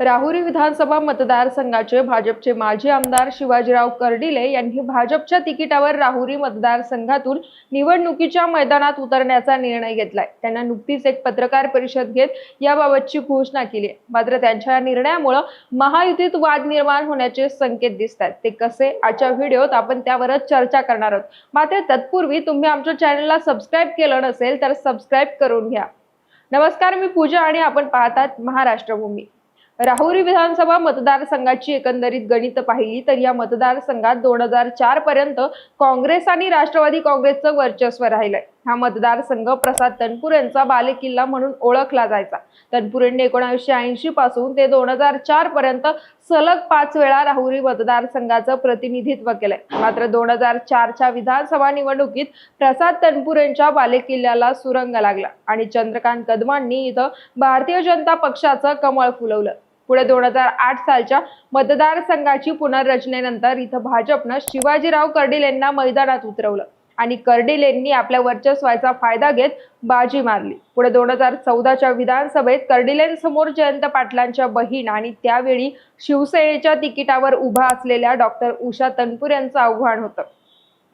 राहुरी विधानसभा मतदारसंघाचे भाजपचे माजी आमदार शिवाजीराव कर्डिले यांनी भाजपच्या तिकिटावर राहुरी मतदारसंघातून निवडणुकीच्या मैदानात उतरण्याचा निर्णय घेतलाय. त्यांना नुकतीच एक पत्रकार परिषद घेत याबाबतची घोषणा केली मात्र त्यांच्या या निर्णयामुळे महायुतीत वाद निर्माण होण्याचे संकेत दिसत ते कसे? आजच्या व्हिडिओत आपण त्यावरच चर्चा करणार आहोत. मात्र तत्पूर्वी तुम्ही आमच्या चॅनलला सबस्क्राईब केलं नसेल तर सबस्क्राईब करून घ्या. नमस्कार मी पूजा आणि आपण पाहतात महाराष्ट्रभूमी. राहुरी विधानसभा मतदारसंघाची एकंदरीत गणित पाहिली तर या मतदारसंघात दोन हजार चार पर्यंत काँग्रेस आणि राष्ट्रवादी काँग्रेसचं वर्चस्व राहिलंय. हा मतदारसंघ प्रसाद तनपूर यांचा बालेकिल्ला म्हणून ओळखला जायचा. तनपुरेंनी एकोणीसशे ऐंशी पासून ते दोन हजार चार पर्यंत सलग पाच वेळा राहुरी मतदारसंघाचं प्रतिनिधित्व केलंय. मात्र दोन हजार चारच्या विधानसभा निवडणुकीत प्रसाद तनपूर यांच्या बालेकिल्ल्याला सुरंग लागला आणि चंद्रकांत कदमांनी इथं भारतीय जनता पक्षाचं कमळ फुलवलं. पुढे दोन हजार आठ सालच्या मतदारसंघाची पुनर्रचनेनंतर इथं भाजपनं शिवाजीराव कर्डिल यांना मैदानात उतरवलं. आणि कर्डिल यांनी आपल्या वर्चस्वाचा फायदा घेत बाजी मारली. पुढे दोन हजार चौदाच्या विधानसभेत कर्डिलेंसमोर जयंत पाटलांच्या बहीण आणि त्यावेळी शिवसेनेच्या तिकिटावर उभा असलेल्या डॉक्टर उषा तनपूर यांचं आव्हान होतं.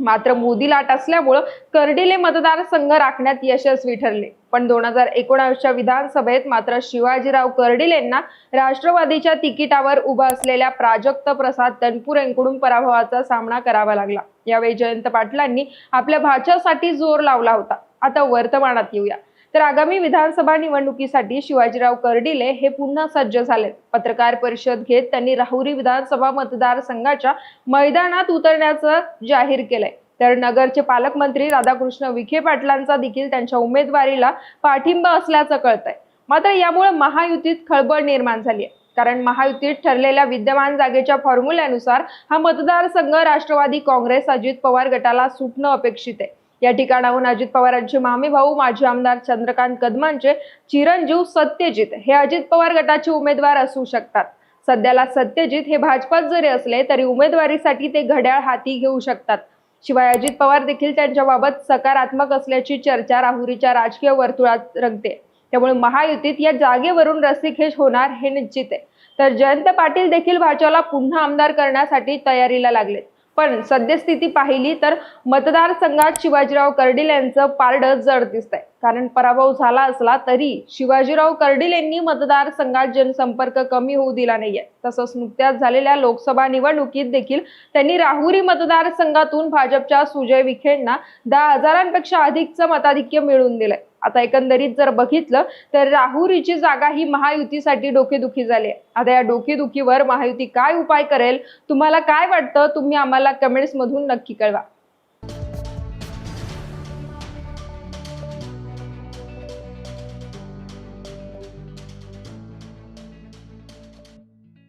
मात्र मोदी लाट असल्यामुळं कर्डिले मतदारसंघ राखण्यात यशस्वी ठरले. पण दोन हजार एकोणावीसच्या विधानसभेत मात्र शिवाजीराव कर्डिलेंना राष्ट्रवादीच्या तिकिटावर उभा असलेल्या प्राजक्त प्रसाद तनपुरेंकडून पराभवाचा सामना करावा लागला. यावेळी जयंत पाटलांनी आपल्या भाच्यासाठी जोर लावला होता. आता वर्तमानात येऊया. तर आगामी विधानसभा निवडणुकीसाठी शिवाजीराव कर्डिले हे पुन्हा सज्ज झालेत. पत्रकार परिषद घेत त्यांनी राहुरी विधानसभा मतदारसंघाच्या मैदानात उतरण्याचं जाहीर केलंय. तर नगरचे पालकमंत्री राधाकृष्ण विखे पाटलांचा देखील त्यांच्या उमेदवारीला पाठिंबा असल्याचं कळतंय. मात्र यामुळे महायुतीत खळबळ निर्माण झाली आहे कारण महायुतीत ठरलेल्या विद्यमान जागेच्या फॉर्म्युल्यानुसार हा मतदारसंघ राष्ट्रवादी काँग्रेस अजित पवार गटाला सुटणं अपेक्षित आहे. या ठिकाणाहून अजित पवारांचे मामी भाऊ माजी आमदार चंद्रकांत कदमांचे चिरंजीव सत्यजित हे अजित पवार गटाचे उमेदवार असू शकतात. सध्याला सत्यजित हे भाजपात जरी असले तरी उमेदवारीसाठी ते घड्याळ हाती घेऊ शकतात. शिवाय अजित पवार देखील त्यांच्याबाबत सकारात्मक असल्याची चर्चा राहुरीच्या राजकीय वर्तुळात रंगते. त्यामुळे महायुतीत या जागेवरून रस्सीखेच होणार हे निश्चित आहे. तर जयंत पाटील देखील भाजपला पुन्हा आमदार करण्यासाठी तयारीला लागलेत. पण सद्यस्थिती पाहिली तर मतदारसंघात शिवाजीराव कर्डिल यांचं पारडं जड दिसतंय. कारण पराभव झाला असला तरी शिवाजीराव कर्डिल यांनी मतदारसंघात जनसंपर्क कमी होऊ दिला नाहीये. तसंच नुकत्याच झालेल्या लोकसभा निवडणुकीत देखील त्यांनी राहुरी मतदारसंघातून भाजपच्या सुजय विखेंना दहा हजारांपेक्षा अधिकचं मताधिक्य मिळवून दिलंय. आता एकंदरीत जर बघितलं तर राहुरीची जागा ही महायुतीसाठी डोकेदुखी झाली आता या डोकेदुखीवर महायुती काय उपाय करेल तुम्हाला काय वाटतं तुम्ही आम्हाला कमेंट्स मधून नक्की कळवा.